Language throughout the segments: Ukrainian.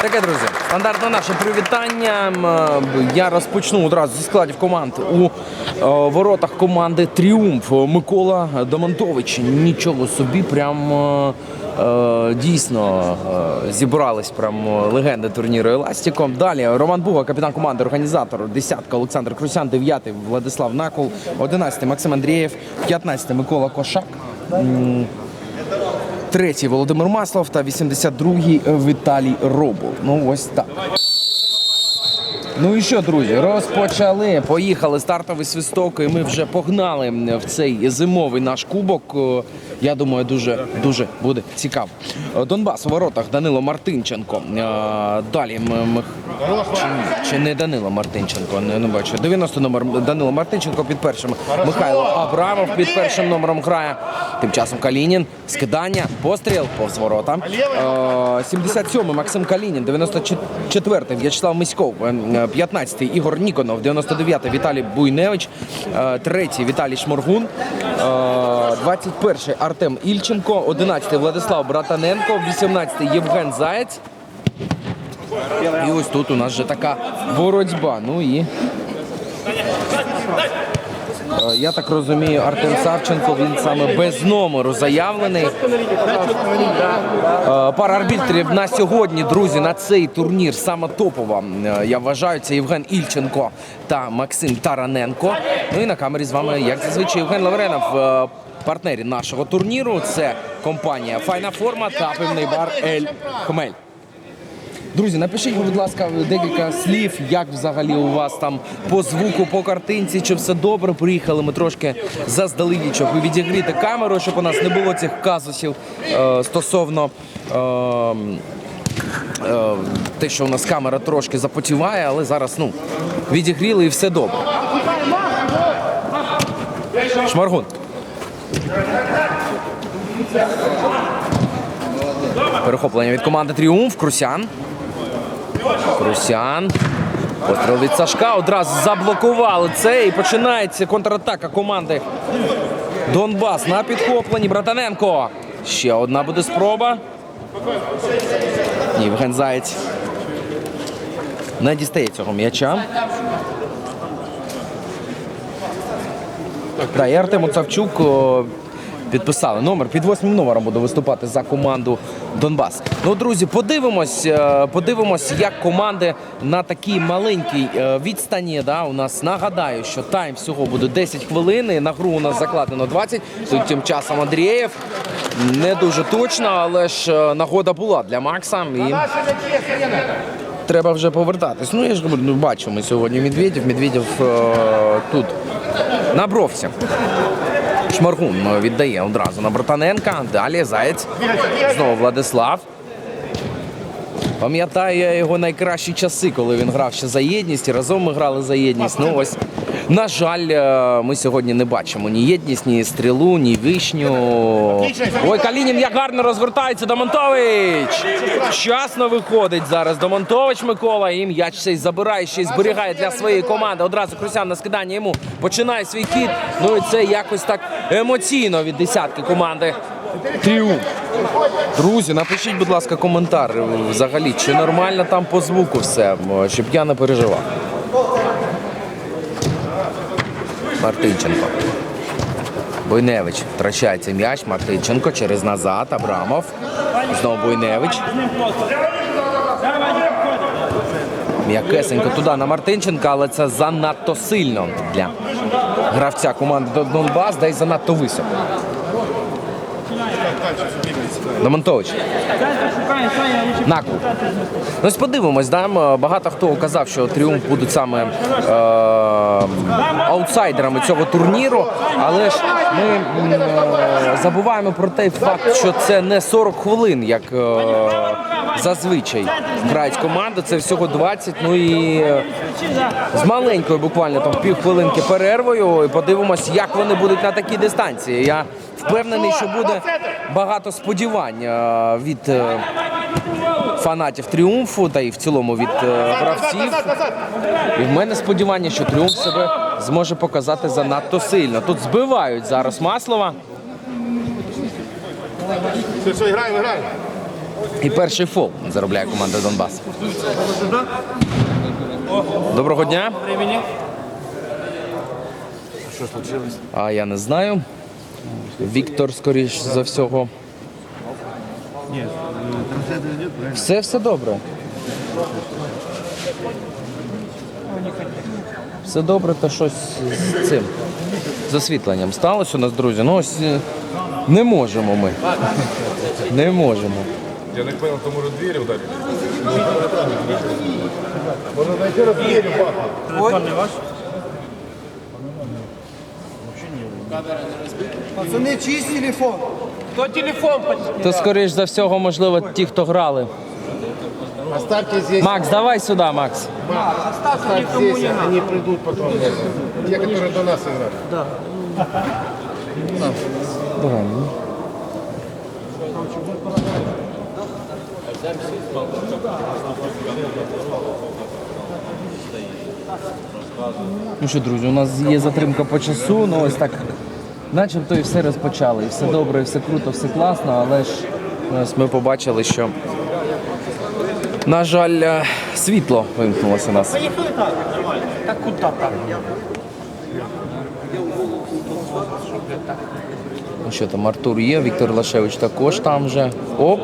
Таке, друзі, стандартне наше привітання. Е, Я розпочну одразу зі складів команд у е, воротах команди Тріумф Микола Домонтович. Нічого собі, прям е, дійсно е, зібрались прям е, легенди турніру Еластіком. Далі Роман Буга, капітан команди, організатор, десятка Олександр Крусян, дев'ятий Владислав Накол, одинадцятий Максим Андрієв, п'ятнадцятий Микола Кошак. Третій Володимир Маслов та 82-й Віталій Робол. Ну ось так. Ну і що, друзі, розпочали. Поїхали стартовий свисток, і ми вже погнали в цей зимовий наш кубок. Е, я думаю, дуже дуже буде цікаво. Е, Донбас у воротах Данило Мартинченко. Е, далі чи, чи не Данило Мартинченко? Не, не бачу. 90 номер Данило Мартинченко під першим. Михайло Абрамов під першим номером грає. Тим часом Калінін. Скидання, постріл повз ворота. 77-й Максим Калінін, 94-й В'ячеслав Міськов. 15-й Ігор Ніконов, 99-й Віталій Буйневич, е, 3-й Віталій Шморгун, е, 21-й Артем Ільченко, 11-й Владислав Братаненко, 18-й Євген Заєць. І ось тут у нас вже така боротьба. Ну і я так розумію, Артем Савченко він саме без номеру заявлений. Е, Пара арбітрів на сьогодні, друзі, на цей турнір саме топова. е, Я вважаю, це Євген Ільченко та Максим Тараненко. Ну і на камері з вами, як зазвичай, Євген Лавренов. е, Партнері нашого турніру це компанія Файна форма та пивний бар Ель Хмель. Друзі, напишіть, будь ласка, декілька слів, як взагалі у вас там по звуку, по картинці, чи все добре. Приїхали ми трошки заздалегідь, щоб ви відігріти камеру, щоб у нас не було цих казусів е, стосовно. Е, е, те, що у нас камера трошки запотіває, але зараз ну, відігріли і все добре. Шмаргун. Перехоплення від команди Тріумф. Крусян. Крусян. Постріл від Сашка. Одразу заблокували це і починається контратака команди Донбас на підхопленні. Братаненко. Ще одна буде спроба. Євген Заєць не дістає цього м'яча. Да, і Артем Оцавчук о, підписали номер. Під восьмим номером буде виступати за команду Донбас. Ну, друзі, подивимось, е, подивимось, як команди на такій маленькій е, відстані. Да, у нас нагадаю, що тайм всього буде 10 хвилин. і На гру у нас закладено 20. Тут тим часом Андрієв. Не дуже точно, але ж е, нагода була для Макса. І треба вже повертатись. Ну, я ж говорю, ну, бачимо сьогодні Медведєв. Медведєв е, тут на бровці. Шмаргун віддає одразу на Братаненка. Далі Заєць. Знову Владислав. Пам'ятаю я його найкращі часи, коли він грав ще за єдність. І разом ми грали за єдність. Ну ось, на жаль, е, ми сьогодні не бачимо ні єдність, ні стрілу, ні вишню. Ой, Калінін як гарно розвертається. Домонтович! Вчасно виходить зараз. Домонтович Микола. І м'яч цей забирає, ще й зберігає для своєї команди. Одразу Крусян на скидання йому починає свій хід. Ну і це якось так емоційно від десятки команди. Тріумф. Друзі, напишіть, будь ласка, коментар взагалі, чи нормально там по звуку все, щоб я не переживав. Мартинченко. Бойневич втрачає цей м'яч. Мартинченко через назад. Абрамов. Знову Бойневич. М'якесенько туди на Мартинченка, але це занадто сильно для гравця команди Дон- Донбас, да й занадто високо. Домонтович. Наку. Ну, ось подивимось, да? багато хто казав, що тріумф будуть саме е- аутсайдерами цього турніру, але ж ми е, забуваємо про той факт, що це не 40 хвилин, як е- зазвичай грають команди, це всього 20, ну і е, з маленькою буквально там півхвилинки перервою. І подивимось, як вони будуть на такій дистанції. Я впевнений, що буде багато сподівань е, від е, фанатів тріумфу та і в цілому від е, гравців. І в мене сподівання, що тріумф себе зможе показати занадто сильно. Тут збивають зараз Маслова. Все, все, граємо, граємо. І перший фол заробляє команда Донбас. Доброго дня. Що случилось? А я не знаю. Віктор, скоріш за всього. Все, все добре. Все добре, то щось з цим. З освітленням сталося у нас, друзі. Ну ось е, не можемо ми. Не можемо. Я не понял, то может двери ударили? Можна знайти раз двері бахнути. Пацаны, чисть телефон. Кто телефон? То, скоріш за всього, можливо, ті, хто грали. Оставьте здесь. Макс, давай сюди, Макс. Оставь здесь, они придут потом. Те, которые до нас играют. Давай. ну. Ну що, друзі, у нас є затримка по часу, ну ось так. Начебто і все розпочали. І все добре, і все круто, все класно, але ж ми побачили, що, на жаль, е, світло вимкнулося у нас. Так куда так? Ну що там, Артур є, Віктор Лашевич також там же. Оп.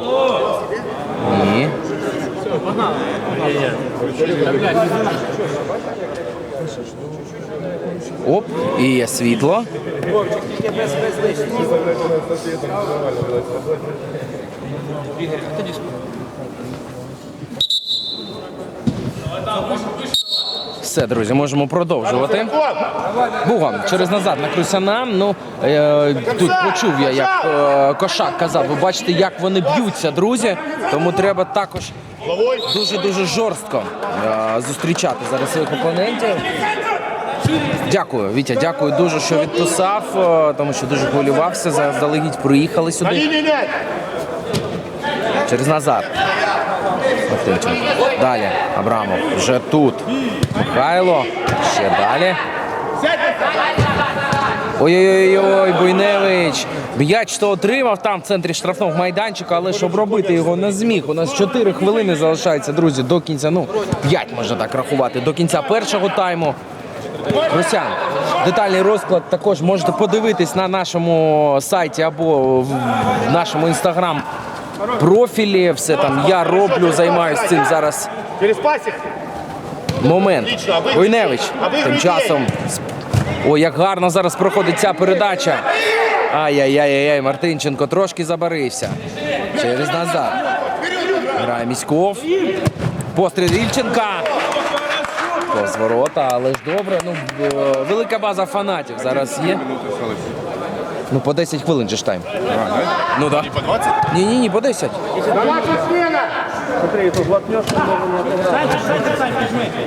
Ні. Оп, і є світло. Все, друзі, можемо продовжувати. Бугом через назад на Крусяна. Ну е, тут почув я, як е, кошак казав. Ви бачите, як вони б'ються, друзі. Тому треба також дуже дуже жорстко е, зустрічати зараз своїх опонентів. Дякую, Вітя, дякую дуже, що відписав, е, тому що дуже хвилювався. Заздалегідь приїхали сюди. Через назад. Далі. Абрамов. Вже тут. Михайло. Ще далі. Ой-ой-ой, Буйневич. М'яч то отримав там в центрі штрафного майданчика, але щоб робити його не зміг. У нас 4 хвилини залишається, друзі, до кінця. Ну, 5 можна так рахувати. До кінця першого тайму. Русян, детальний розклад також можете подивитись на нашому сайті або в нашому інстаграм профілі. Все там я роблю, займаюся цим зараз. Через пасик. Момент. Войневич. Тим часом. Ой, як гарно зараз проходить ця передача. Ай-яй-яй-яй, Мартинченко трошки забарився. Через назад. Грає Міськов. Постріл Ільченка. Повз ворота, але ж добре. Ну, е, велика база фанатів зараз є. Ну, по 10 хвилин же ж тайм. Ну так. По 20? Ні, ні, ні, по 10. Смотри, тут блокнят, На нашу смену.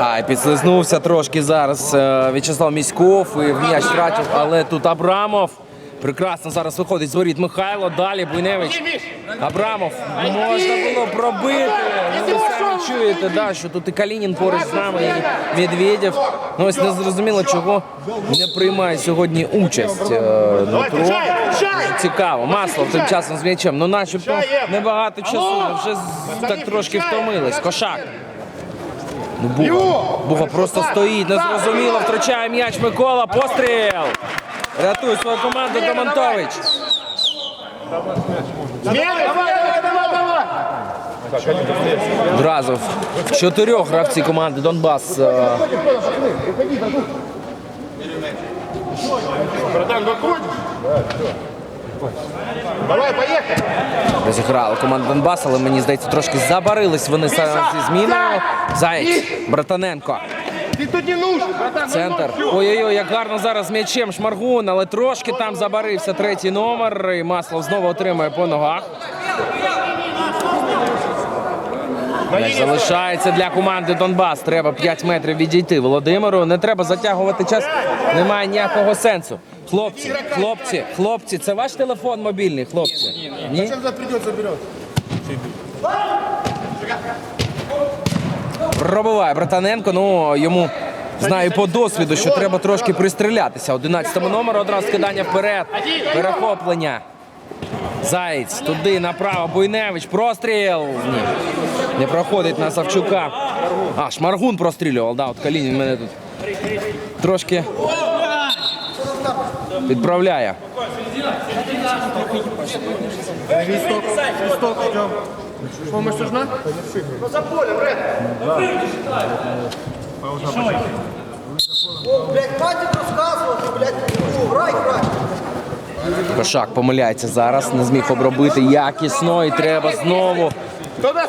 А, підслизнувся трошки зараз е, В'ячеслав Міськов і м'яч втратив, але тут Абрамов. Прекрасно зараз виходить з воріт Михайло. Далі Буйневич. Абрамов. Можна було пробити. Ну, ви самі чуєте, да, що тут і Калінін поруч з нами, і Медведєв. Ну ось не зрозуміло, чого не приймає сьогодні участь. Е. Цікаво. Масло тим часом з м'ячем. Ну начебто небагато часу. Вже так трошки втомились. Кошак. Ну, Буга. Буга просто стоїть, незрозуміло, втрачає м'яч Микола, постріл! Рятує свою команду Домонтович. Смена. Давай, давай, давай, давай. Одразу чотирьох гравці команди Донбас. е, Братан, выходим. Давай, поехали. Розіграла команда Донбас, але мені здається, трошки забарились вони зі зміною. Заєць, Братаненко. Ты тут не нужен, братан. Центр. Ой-ой-ой, як гарно зараз м'ячем Шмаргун, але трошки там забарився третій номер. І Маслов знову отримує по ногах. М'яч залишається для команди Донбас. Треба 5 метрів відійти. Володимиру не треба затягувати час. Немає ніякого сенсу. Хлопці, хлопці, хлопці, це ваш телефон мобільний, хлопці? Ні? Сейчас придет, заберет. Пробиває Братаненко. Ну йому знаю по досвіду, що треба трошки пристрілятися. 11 номер одразу скидання вперед. Перехоплення. Заєць туди направо. Буйневич. Простріл. Ні. Не проходить на Савчука. А, Шмаргун прострілював. Да, от Калінін мене тут трошки підправляє. Свисток, свисток, ждем. Помощь нужна? Блядь, хватит рассказывать, блядь, ну, грай, грай. Кошак помиляється зараз, не зміг обробити якісно і треба знову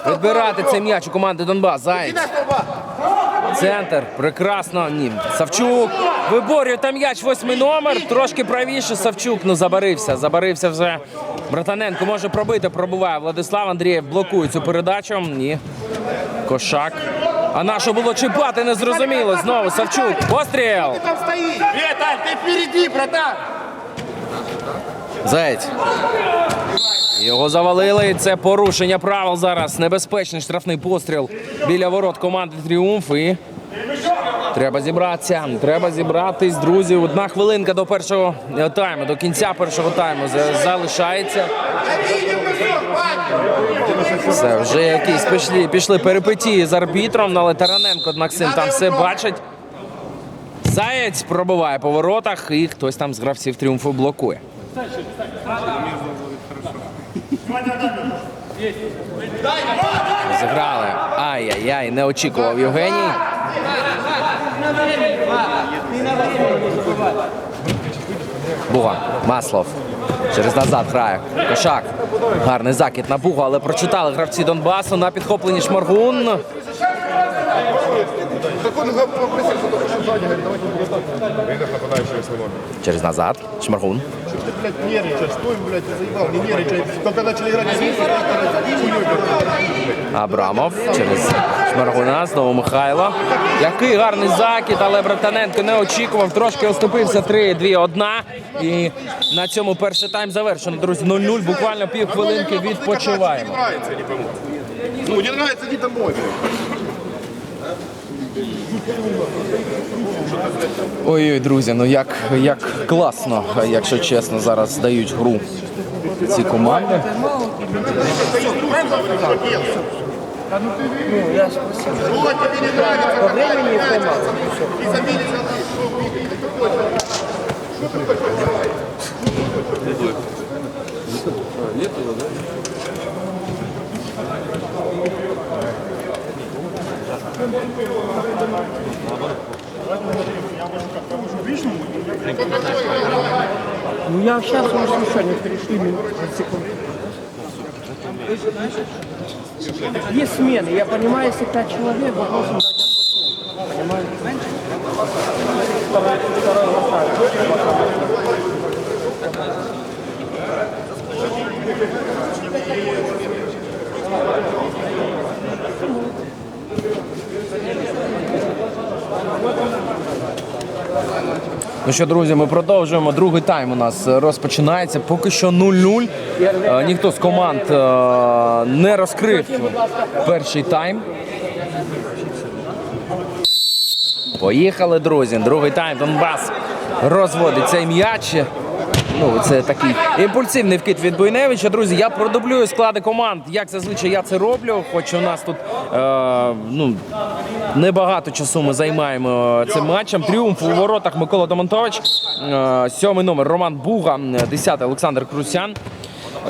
відбирати цей м'яч у команди Донбас. Заєць. Центр. Прекрасно. Ні. Савчук виборює там м'яч восьмий номер. Трошки правіше. Савчук ну забарився. Забарився вже. Братаненко може пробити. Пробуває. Владислав Андрієв блокує цю передачу. Ні. Кошак. А на що було чіпати, не зрозуміло. Знову Савчук. Постріл. Там стоит. Виталь, ты впереди, братан. Заєць. Його завалили. Це порушення правил зараз. Небезпечний штрафний постріл біля ворот команди Тріумф. І треба зібратися. Треба зібратись, друзі. Одна хвилинка до першого тайму, до кінця першого тайму залишається. Все, вже якісь пішли, пішли перипетії з арбітром, але Тараненко Максим там все бачить. Заєць пробиває по воротах і хтось там з гравців тріумфу блокує. Зіграли. Ай-яй-яй, не очікував Євгеній. Буга, Маслов. Через назад грає. Кошак. Гарний закид на Бугу, але прочитали гравці Донбасу на підхопленні Шмаргун. Давайте. Через назад. Шмаргун. Что ты, блядь, нервничаешь? Стой, блядь, заебал, не нервничай. Только начали играть, не Абрамов через Шмаргуна, знову Михайло. Який гарний закид, але Братаненко не очікував. Трошки оступився 3-2-1. І на цьому перший тайм завершено. Друзі, 0-0. Буквально пів хвилинки відпочиваємо. Ну, не нравится, иди домой, блядь. Ой-ой, друзі, ну як, як класно, якщо чесно, зараз здають гру ці команди. Нравится. По Ну я сейчас еще не перешли минут секунду. Есть смены, я понимаю, если пять человек, мы Ну що, друзі, ми продовжуємо. Другий тайм у нас е, розпочинається. Поки що 0-0. Е, Ніхто з команд е, не розкрив перший тайм. Поїхали, друзі. Другий тайм. Донбас розводить цей м'яч. Ну, це такий імпульсивний вкид від Буйневича. Друзі, я продублюю склади команд. Як зазвичай я це роблю, хоч у нас тут е, ну, небагато часу ми займаємо цим матчем. Тріумф у воротах Микола Домонтович. Е, сьомий номер Роман Буга, десятий Олександр Крусян.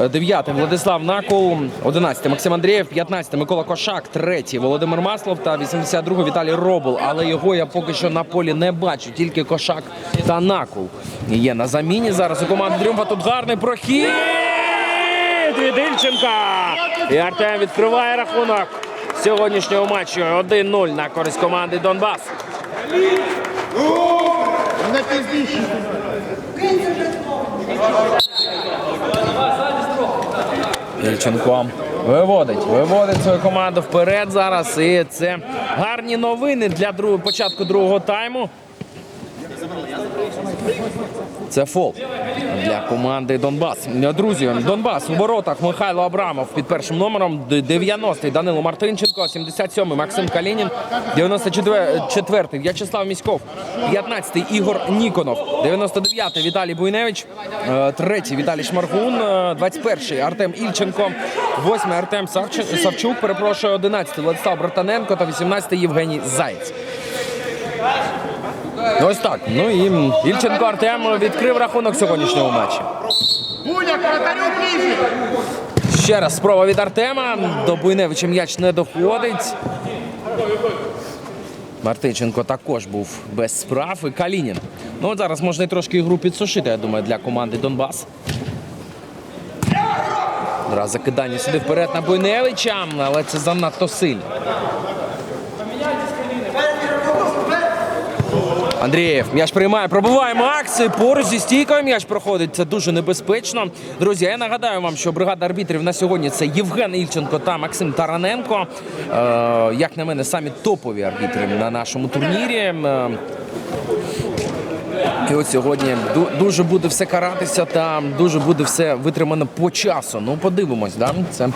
Е, Дев'ятий Владислав Накол, 11 Максим Андрієв, 15 Микола Кошак, 3 Володимир Маслов та 82 Віталій Робол. Але його я поки що на полі не бачу. Тільки Кошак та Накол є на заміні. Зараз у команди Тріумфа тут гарний прохід від Ільченка. І Артем відкриває рахунок сьогоднішнього матчу 1-0 на користь команди Донбас. Ільченко Виводить, виводить свою команду вперед зараз. І це гарні новини для другого, початку другого тайму. Це фол для команди Донбас. Друзі, Донбас у воротах. Михайло Абрамов під першим номером, 90-й Данило Мартинченко, 77-й Максим Калінін, 94-й В'ячеслав Міськов, 15-й Ігор Ніконов, 99-й Віталій Буйневич, 3-й Віталій Шмаргун, 21-й Артем Ільченко, 8-й Артем Савчук, перепрошую, 11-й Владислав Братаненко та 18-й Євгеній Заєць. Ось так. Ну і Ільченко Артем відкрив рахунок сьогоднішнього матчі. Ближе! Ще раз спроба від Артема. До Буйневича м'яч не доходить. Мартинченко також був без справ. І Калінін. Ну от зараз можна і трошки ігру підсушити, я думаю, для команди Донбас. Раз закидання сюди вперед на Буйневича, але це занадто сильно. Андрієв, м'яч приймає, пробиває Макс. і Поруч зі стійкою м'яч проходить. Це дуже небезпечно. Друзі, я нагадаю вам, що бригада арбітрів на сьогодні це Євген Ільченко та Максим Тараненко. Е, як на мене, самі топові арбітри на нашому турнірі. Е, і от сьогодні ду- дуже буде все каратися та дуже буде все витримано по часу. Ну, подивимось, да? Це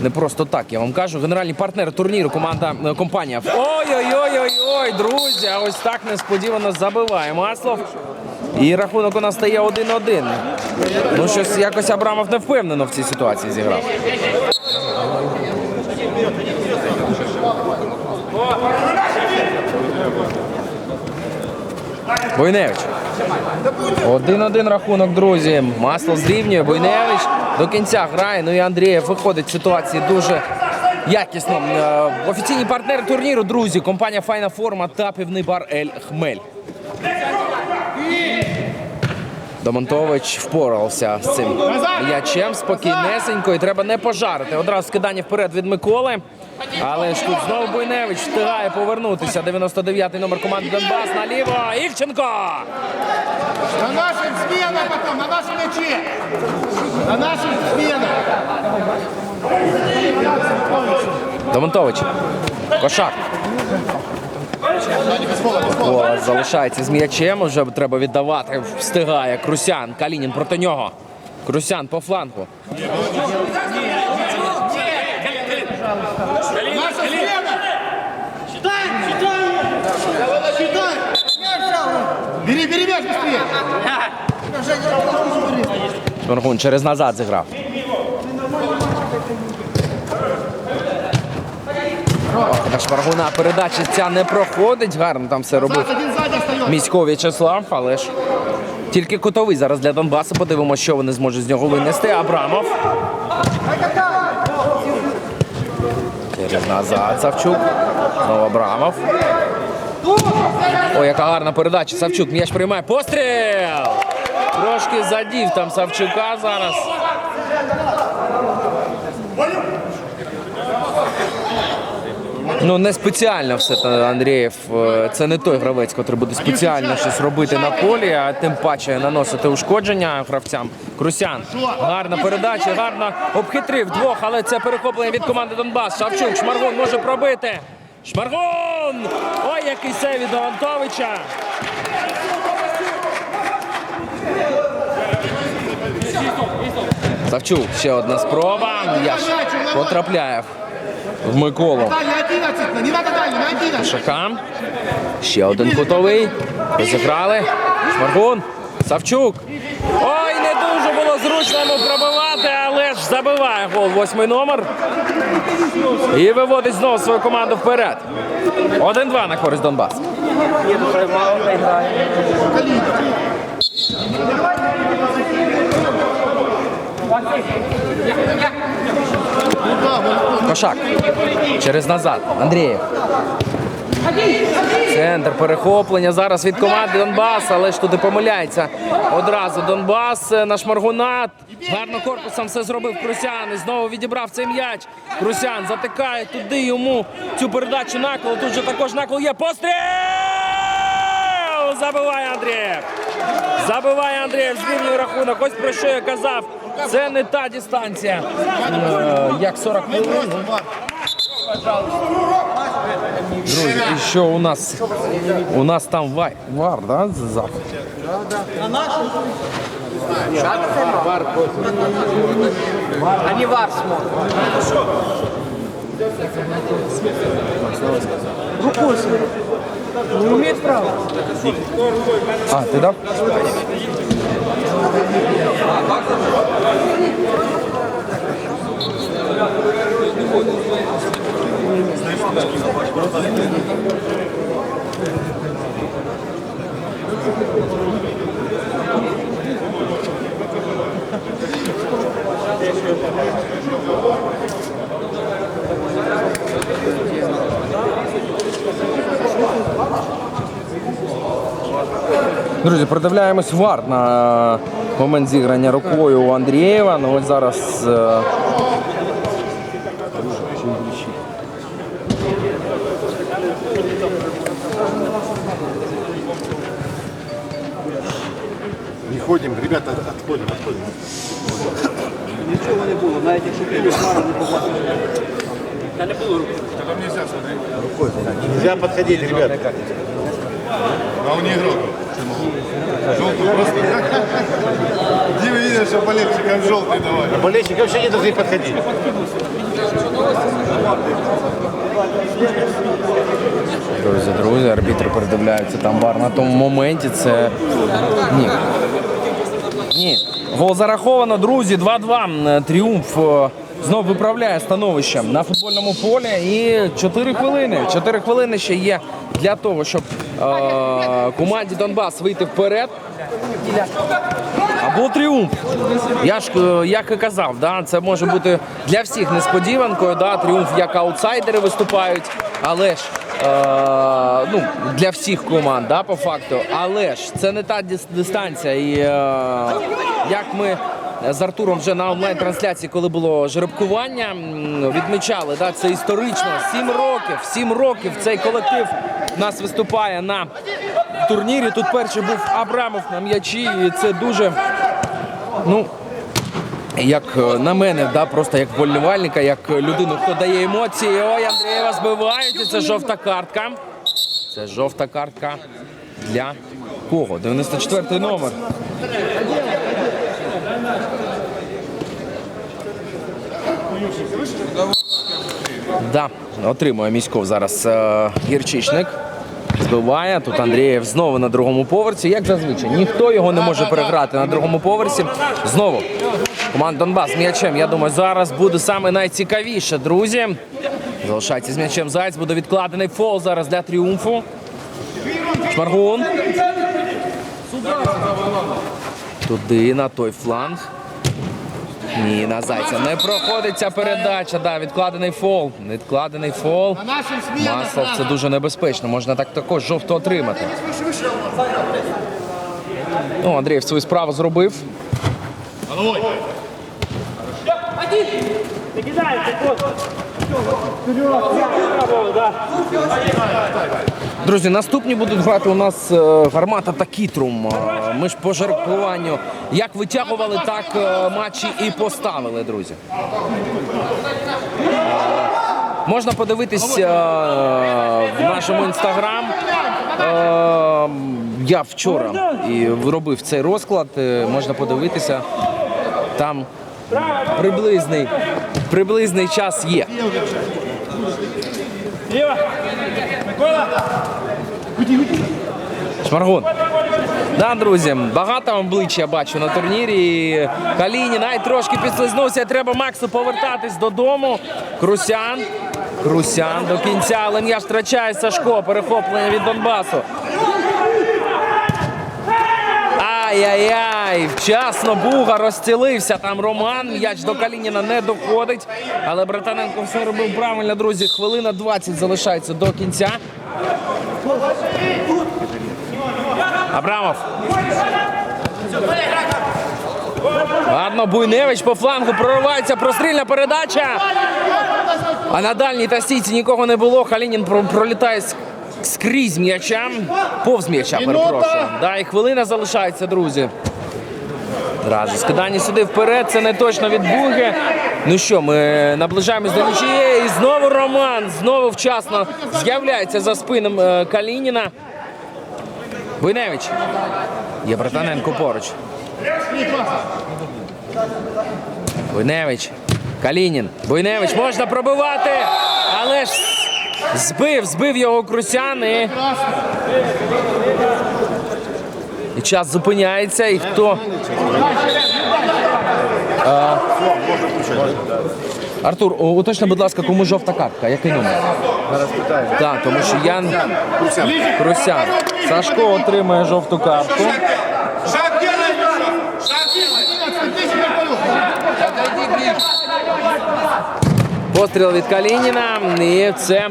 не просто так. Я вам кажу. Генеральний партнер турніру, команда е, компанія. Ой-ой-ой-ой-ой, друзі, ось так несподівано забиває Маслов. І рахунок у нас стає 1-1. Ну, щось якось Абрамов не впевнено в цій ситуації зіграв. Бойневич. Один-один рахунок, друзі. Масло зрівнює. Бойневич до кінця грає. Ну і Андрієв виходить з ситуації дуже якісно. Е, Офіційні партнери турніру, друзі. Компанія Файна форма та півний бар Ель Хмель. Домонтович впорався з цим м'ячем спокійнесенько і треба не пожарити. Одразу скидання вперед від Миколи. Але ж тут знову Буйневич встигає повернутися. 99-й номер команди Донбас наліво. Ільченко! На нашем смена потом, на нашем мяче! На нашем смена! Домонтович. Кошак. О, залишається з м'ячем. Вже треба віддавати. Встигає Крусян. Калінін проти нього. Крусян по флангу. Наша смена! Считай! Считай! Считай! Бери, бери мяч быстрее! Шмаргун через назад зіграв. На Шмаргуна передача ця не проходить. Гарно там все робив місько В'ячеслав, але ж тільки кутовий зараз для Донбасу. Подивимося, що вони зможуть з нього винести. Абрамов. Через назад Савчук. Знову Абрамов. Ой, яка гарна передача. Савчук м'яч приймає. Постріл! Трошки задів там Савчука зараз. Ну, не спеціально все це Андрієв. Е, Це не той гравець, який буде спеціально щось робити на полі, а тим паче наносити ушкодження гравцям. Крусян. Гарна передача, гарно обхитрив двох, але це перехоплення від команди Донбас. Шавчук, Шмаргун може пробити. Шмаргун! Ой, який це від Антовича. Савчук, ще одна спроба. Я потрапляє в Миколу. Дальний 11! Не надо дальний, на 11! Шаха. Ще один кутовий. Розіграли. Шмаргун. Савчук. Ой, не дуже було зручно йому пробивати, але ж забиває гол восьмий номер. І виводить знову свою команду вперед. 1-2 на користь Донбас. Кошак. Через назад. Андрієв. Центр перехоплення зараз від команди Донбас, але ж туди помиляється одразу Донбас на шмаргуна. Гарно корпусом все зробив Крусян. І знову відібрав цей м'яч. Крусян затикає туди йому цю передачу накол. Тут же також накол є. Постріл! Забиває Андрієв. Забиває Андрієв. Зрівнює рахунок. Ось про що я казав. Це не та дистанція, е, як 40 хвилин. Друзі, і що у нас? У нас там вай, вар, да? Они вар смотрят. Рукой. Не имеет права. А, ти дав? Друзі, продивляємось вар на момент зіграння рукою у Андрієва. Ну ось зараз. е, Не ходим, ребята, отходим, отходим. Нічого не було, навіть якщо ти Вара не побачив. Та не було руки. Нельзя подходить, ребята. А он не играл. Желтый просто. Где вы видели, что болельщикам желтый давали? Болельщики вообще не должны подходить. Друзі, друзі, арбітр передивляється там вар на тому моменті. Це ні. Ні. Гол зараховано, друзі. 2-2. Тріумф е, знов виправляє становище на футбольному полі. І 4 хвилини. 4 хвилини ще є для того, щоб е, команді Донбас вийти вперед. Або тріумф. Я ж е, як і казав, да, це може бути для всіх несподіванкою. Да, тріумф як аутсайдери виступають, але ж е, ну, для всіх команд, да, по факту. Але ж це не та дис- дистанція. І е, як ми з Артуром вже на онлайн-трансляції, коли було жеребкування, відмічали, да, це історично. Сім років, сім років цей колектив нас виступає на турнірі. Тут перший був Абрамов на м'ячі, і це дуже. Ну, як е, на мене, да, просто як вболівальника, як людину, хто дає емоції. Ой, Андрієва збивають, і це жовта картка. Це жовта картка для кого? 94-й номер. Да, отримує міськов зараз е, гірчичник. Збиває. Тут Андрієв знову на другому поверсі. Як зазвичай, ніхто його не може переграти на другому поверсі. Знову команда Донбас м'ячем. Я думаю, зараз буде саме найцікавіше, друзі. Залишається з м'ячем Зайць. Буде відкладений фол зараз для тріумфу. Шмаргун. Туди, на той фланг. Ні, на зайця не проходить ця передача. Да, відкладений фол. Відкладений фол. Маслов це дуже небезпечно. Можна так також жовто отримати. Ну, Андрієв свою справу зробив. Друзі, наступні будуть грати у нас е, гармата та кітрум. Е, Ми ж по жеребкуванню як витягували, так е, матчі і поставили, друзі. Можна подивитись е, в нашому інстаграм. Я вчора і робив цей розклад. Можна подивитися. Там приблизний, приблизний час є. Шмаргун. Да, друзі, багато обличчя бачу на турнірі. Калінін навіть трошки підслизнувся. Треба Максу повертатись додому. Крусян. Крусян до кінця, але м'яч втрачає Сашко. Перехоплення від Донбасу. Ай-яй-яй, вчасно Буга розстілився. Там Роман. М'яч до Калініна не доходить. Але Братаненко все робив правильно, друзі. Хвилина 20 залишається до кінця. Абрамов. Ладно, Буйневич по флангу проривається, прострільна передача. А на дальній та стійці нікого не було. Халінін пролітає с- скрізь м'яча. Повз м'яча, перепрошую. Да, і хвилина залишається, друзі. Одразу скидання сюди вперед, це не точно від Буги. Ну що, ми наближаємось до нічиєї. І знову Роман, знову вчасно з'являється за спином е, Калініна. Войневич. Є Братаненко поруч. Войневич. Калінін. Войневич можна пробивати, але ж збив, збив його Крусян і... І час зупиняється, і хто. А, Артур, уточни, будь ласка, кому жовта картка? Який номер? Зараз питаю. Так, тому що Ян Крусян. Сашко отримує жовту картку. Постріл від Калініна. І це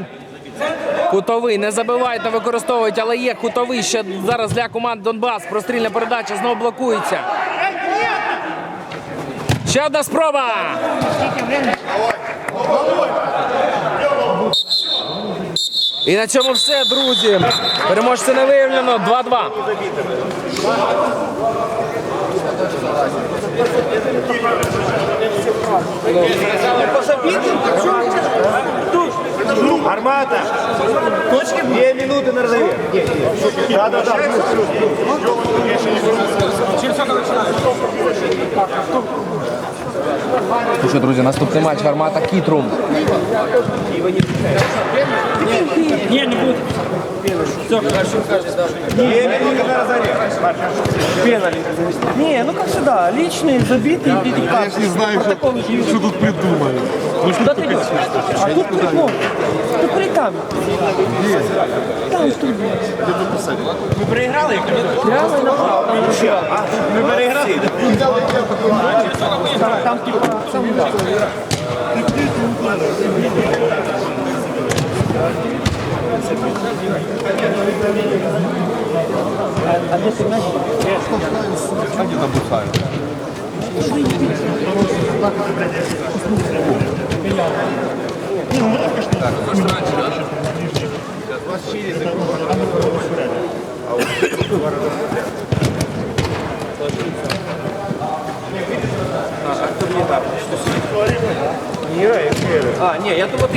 кутовий. Не забивають, не використовують, але є кутовий ще зараз для команд Донбас. Прострільна передача знову блокується. Ще одна спроба. І на цьому все, друзі. Переможця не виявлено. 2-2. Армата! Точки? Две минуты на разогрев. Да, да, да. Ну що, друзі, наступний матч гармата Кітрум. Две не на разогрев. Пена Не, ну как всегда, личный, забитый, Я ж не знаю, що, що тут придумали. Ну що Куда ты идешь? А тут прикол. Ты кури там. Там тут. Мы проиграли? Прямо направо. Мы проиграли? Там типа, там да. А где ты знаешь? А, не, я тут вот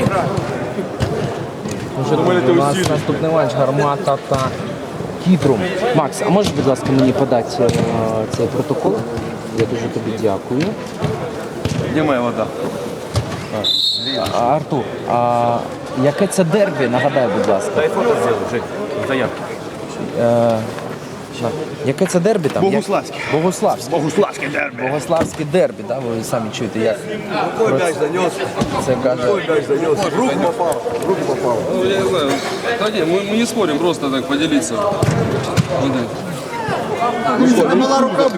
играю. У нас наступний матч гармата та Кітрум. Макс, а можеш, будь ласка, мені подати е, цей протокол? Я дуже тобі дякую. Де моя вода? А, Артур, а яке це дербі? Нагадай, будь ласка. Дай фото Жень, заявки. Е. яке це дербі там? Богуславське. Як- Богуславське. Богуславский дерби. Богославське дербі, да? ви самі чуєте, як Ой, дай занес. це каже. Дай занес. В руку попал. В руку попал. Ну, я не знаю. Да не, мы, мы не спорим, просто так поделиться. Вот так. Она мала рука